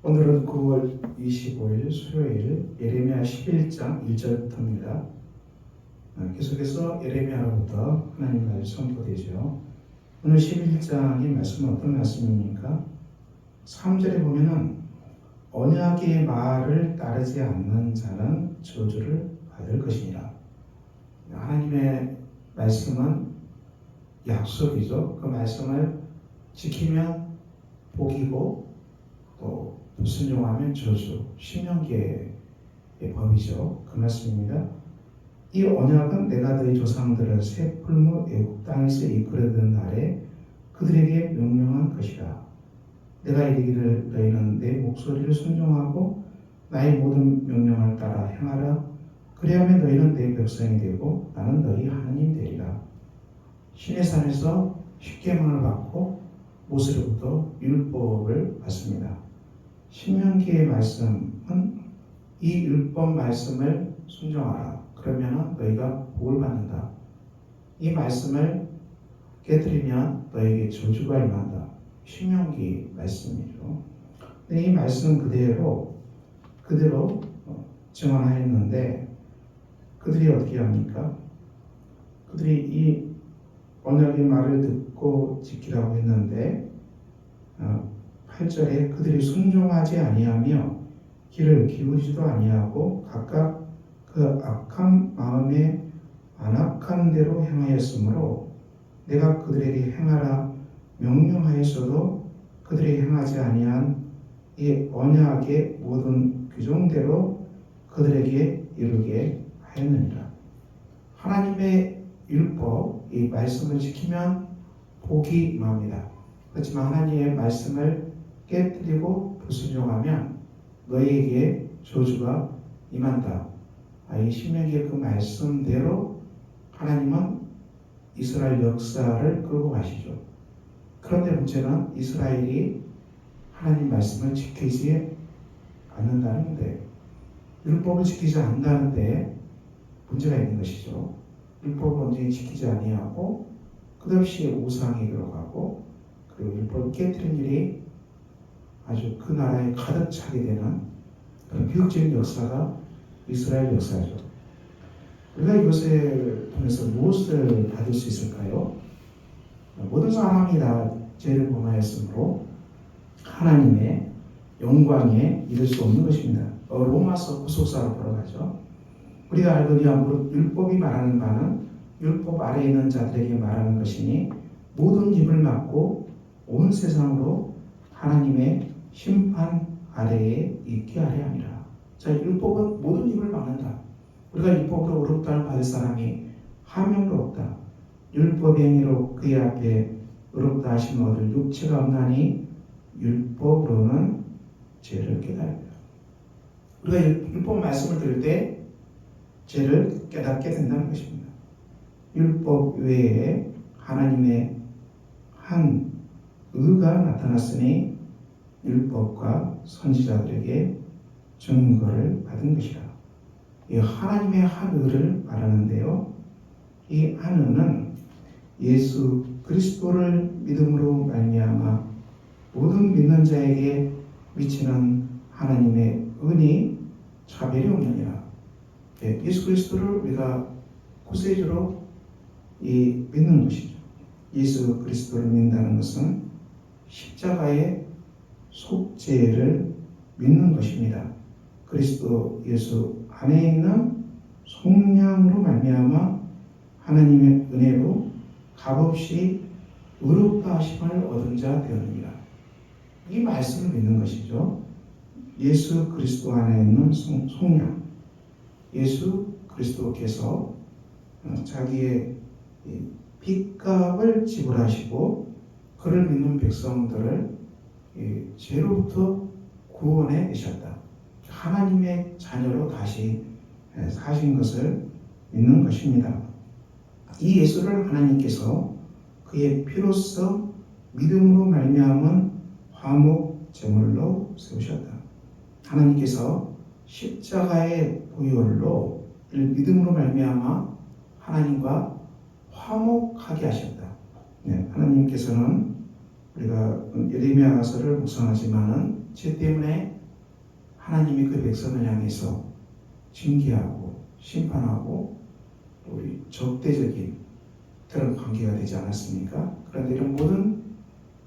오늘은 9월 25일 수요일 예레미야 11장 1절부터입니다. 어, 계속해서 예레미야로부터 하나님 말씀 선포되죠. 오늘 11장의 말씀은 어떤 말씀입니까? 3절에 보면은 언약의 말을 따르지 않는 자는 저주를 받을 것이니라. 하나님의 말씀은 약속이죠. 그 말씀을 지키면 복이고 또불 순종하면 저주. 신명기의 법이죠. 그 말씀입니다. 이 언약은 내가 너희 조상들을 새 풀무 애국 땅에서 이끌어든 날에 그들에게 명령한 것이라. 내가 이르기를 너희는 내 목소리를 순종하고 나의 모든 명령을 따라 행하라. 그리하면 너희는 내 백성이 되고 나는 너희 하나님 되리라. 신의 산에서 십계명을 받고 모세로부터 율법을 받습니다. 신명기의 말씀은 이 율법 말씀을 순종하라. 그러면 너희가 복을 받는다. 이 말씀을 깨뜨리면 너에게 저주가 임한다. 신명기 말씀이죠. 근데 이 말씀 그대로 그대로 증언하였는데 그들이 어떻게 합니까? 그들이 이 언약의 말을 듣고 지키라고 했는데 8절에 그들이 순종하지 아니하며 귀를 기울이지도 아니하고 각각 그 악한 마음에 안악한 대로 행하였으므로 내가 그들에게 행하라 명령하였어도 그들이 행하지 아니한 이 언약의 모든 규정대로 그들에게 이르게 하였느니라. 하나님의 율법, 이 말씀을 지키면 복이 임합니다. 그렇지만 하나님의 말씀을 깨뜨리고 불순종하면 너희에게 저주가 임한다. 아, 이 신명기의 그 말씀대로 하나님은 이스라엘 역사를 끌고 가시죠. 그런데 문제는 이스라엘이 하나님 말씀을 지키지 않는다는 건데 율법을 지키지 않는다는데 문제가 있는 것이죠. 율법을 온전히 지키지 아니하고 끝없이 우상에 들어가고 그리고 율법을 깨뜨린 일이 아주 그 나라에 가득 차게 되는 그런 비극적인 역사가 이스라엘 역사죠. 우리가 이것을 통해서 무엇을 받을 수 있을까요? 모든 사람이 다 죄를 범하였으므로 하나님의 영광에 이를 수 없는 것입니다. 어, 로마서 구속사로 돌아가죠. 우리가 알거니와 무릇 율법이 말하는 바는 율법 아래에 있는 자들에게 말하는 것이니 모든 입을 막고 온 세상으로 하나님의 심판 아래에 있게 하려 함이라. 자, 율법은 모든 입을 막는다. 우리가 율법으로 의롭다를 받을 사람이 한 명도 없다. 율법의 행위로 그의 앞에 의롭다 하심 얻을 육체가 없나니 율법으로는 죄를 깨달다. 우리가 율법 말씀을 들을 때 죄를 깨닫게 된다는 것입니다. 율법 외에 하나님의 한 의가 나타났으니 율법과 선지자들에게 증거를 받은 것이라. 이 하나님의 한 의를 말하는데요. 이한 의는 예수 그리스도를 믿음으로 말미암아 모든 믿는 자에게 미치는 하나님의 은이 차별이 없느니라. 예, 예수 그리스도를 우리가 구세주로 이 믿는 것이죠. 예수 그리스도를 믿는다는 것은 십자가의 속죄를 믿는 것입니다. 그리스도 예수 안에 있는 속량으로 말미암아 하나님의 은혜로 값없이 의롭다 하심을 얻은 자 되느니라. 이 말씀을 믿는 것이죠. 예수 그리스도 안에 있는 속량. 예수 그리스도께서 자기의 빚값을 지불하시고 그를 믿는 백성들을 죄로부터 구원해 내셨다. 하나님의 자녀로 다시 사신 것을 믿는 것입니다. 이 예수를 하나님께서 그의 피로써 믿음으로 말미암은 화목 제물로 세우셨다. 하나님께서 십자가의 보혈로 믿음으로 말미암아 하나님과 화목하게 하셨다. 네, 하나님께서는 우리가 예레미야서를 묵상하지만은 죄 때문에 하나님이 그 백성을 향해서 징계하고 심판하고 또 우리 적대적인 그런 관계가 되지 않았습니까? 그런데 이런 모든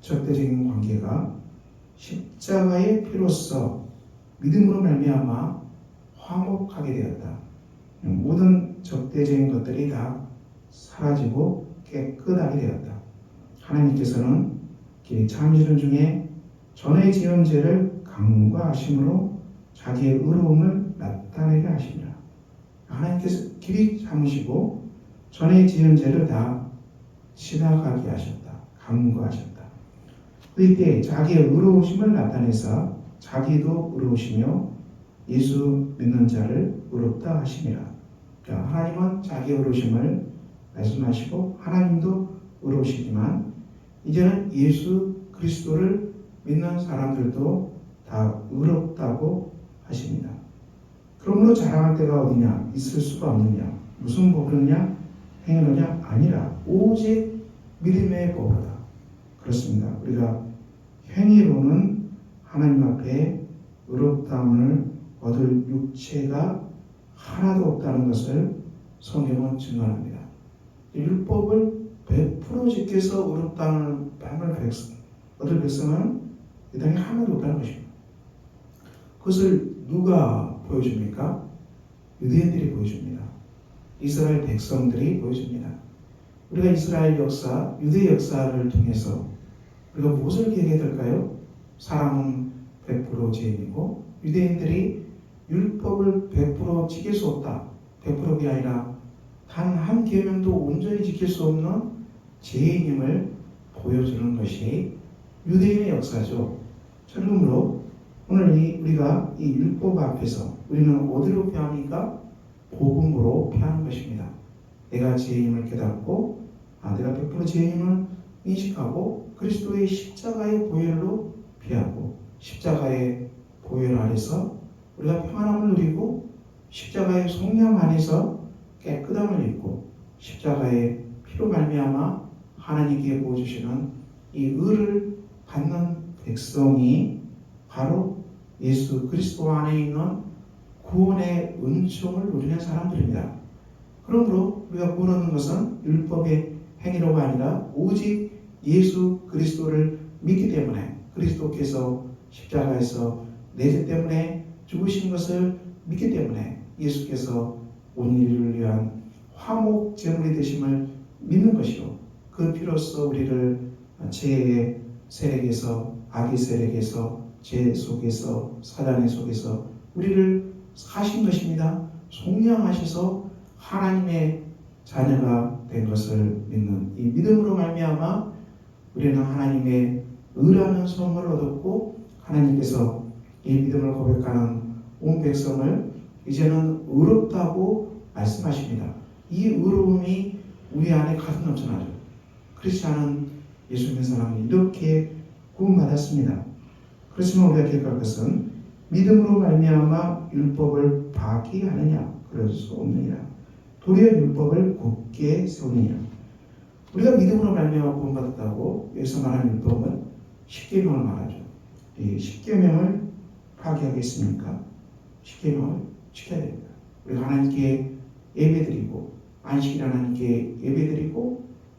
적대적인 관계가 십자가의 피로써 믿음으로 말미암아 화목하게 되었다. 모든 적대적인 것들이 다 사라지고 깨끗하게 되었다. 하나님께서는 이 참시는 중에 전에 지은 죄를 강구하심으로 자기의 의로움을 나타내게 하십니다. 하나님께서 길이 참으시고 전에 지은 죄를 다 지나가게 하셨다. 강구하셨다. 그때 자기의 의로우심을 나타내사 자기도 의로우시며 예수 믿는 자를 의롭다 하심이라. 그러니까 하나님은 자기 의로우심을 말씀하시고 하나님도 의로우시지만 이제는 예수 그리스도를 믿는 사람들도 다 의롭다고 하십니다. 그러므로 자랑할 때가 어디냐? 있을 수가 없느냐? 무슨 법이냐? 행위느냐? 아니라 오직 믿음의 법이다. 그렇습니다. 우리가 행위로는 하나님 앞에 의롭다함을 얻을 육체가 하나도 없다는 것을 성경은 증언합니다. 율법을 100% 지켜서 의롭다함을 얻을 백성은 이 땅에 하나도 없다는 것입니다. 그것을 누가 보여줍니까? 유대인들이 보여줍니다. 이스라엘 백성들이 보여줍니다. 우리가 이스라엘 역사, 유대 역사를 통해서 우리가 무엇을 기억해야 될까요? 사람은 100% 죄인이고 유대인들이 율법을 100% 지킬 수 없다. 100%가 아니라 단 한 계명도 온전히 지킬 수 없는 죄인임을 보여주는 것이 유대인의 역사죠. 그러므로 오늘 이 우리가 이 율법 앞에서 우리는 어디로 피합니까? 복음으로 피하는 것입니다. 내가 죄인임을 깨닫고 아, 내가 100% 죄인임을 인식하고 그리스도의 십자가의 보혈로 피하고 십자가의 보혈 아래서 우리가 평안함을 누리고 십자가의 성령 안에서 깨끗함을 입고 십자가의 피로 말미암아 하나님께 보여주시는 이 의를 받는 백성이 바로 예수 그리스도 안에 있는 구원의 은총을 누리는 사람들입니다. 그러므로 우리가 구원 얻는 것은 율법의 행위로가 아니라 오직 예수 그리스도를 믿기 때문에 그리스도께서 십자가에서 내 죄 때문에 죽으신 것을 믿기 때문에 예수께서 온 인류를 위한 화목 제물이 되심을 믿는 것이요. 그 피로써 우리를 죄의 세력에서 악의 세력에서 죄 속에서 사단의 속에서 우리를 사신 것입니다. 속량하셔서 하나님의 자녀가 된 것을 믿는 이 믿음으로 말미암아 우리는 하나님의 의라는 성을 얻었고 하나님께서 이 믿음을 고백하는 온 백성을 이제는 의롭다고 말씀하십니다. 이 의로움이 우리 안에 가득 넘쳐나죠. 않은 예수 믿는 사람은 이렇게 구원받았습니다. 그렇지만 우리가 기억할 것은 믿음으로 말미암아 율법을 파기하느냐 그럴 수 없느니라. 도리어 율법을 굳게 세우느냐. 우리가 믿음으로 말미암아 구원받았다고 여기서 말하는 율법은 십계명을 말하죠. 이 십계명을 파기하겠습니까? 십계명을 지켜야 됩니다. 우리가 하나님께 예배드리고 안식일 하나님께 예배드리고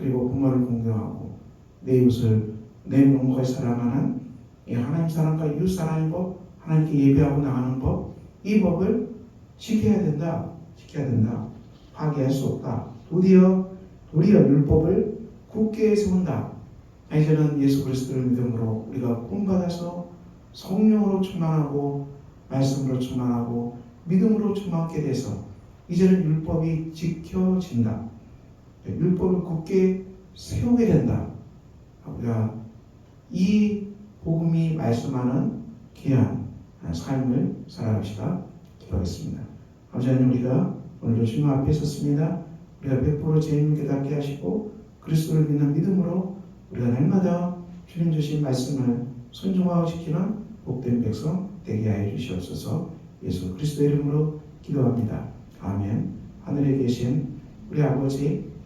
그리고 부모를 공경하고 내 이웃을 내 몸까지 사랑하는 이 하나님 사랑과 이웃 사랑의 법 하나님께 예배하고 나가는 법 이 법을 지켜야 된다. 지켜야 된다. 파괴할 수 없다. 도리어 도리어 율법을 굳게 세운다. 이제는 예수 그리스도를 믿음으로 우리가 구원받아서 성령으로 충만하고 말씀으로 충만하고 믿음으로 충만하게 돼서 이제는 율법이 지켜진다. 율법을 굳게 세우게 된다. 우리가 이 복음이 말씀하는 귀한 삶을 살아갑시다. 기도하겠습니다. 아버지 하나님 우리가 오늘도 주님 앞에 섰습니다. 우리가 100% 죄인 깨닫게 하시고 그리스도를 믿는 믿음으로 우리가 날마다 주님 주신 말씀을 순종하고 지키는 복된 백성 되게 하여 주시옵소서 예수 그리스도의 이름으로 기도합니다. 아멘. 하늘에 계신 우리 아버지,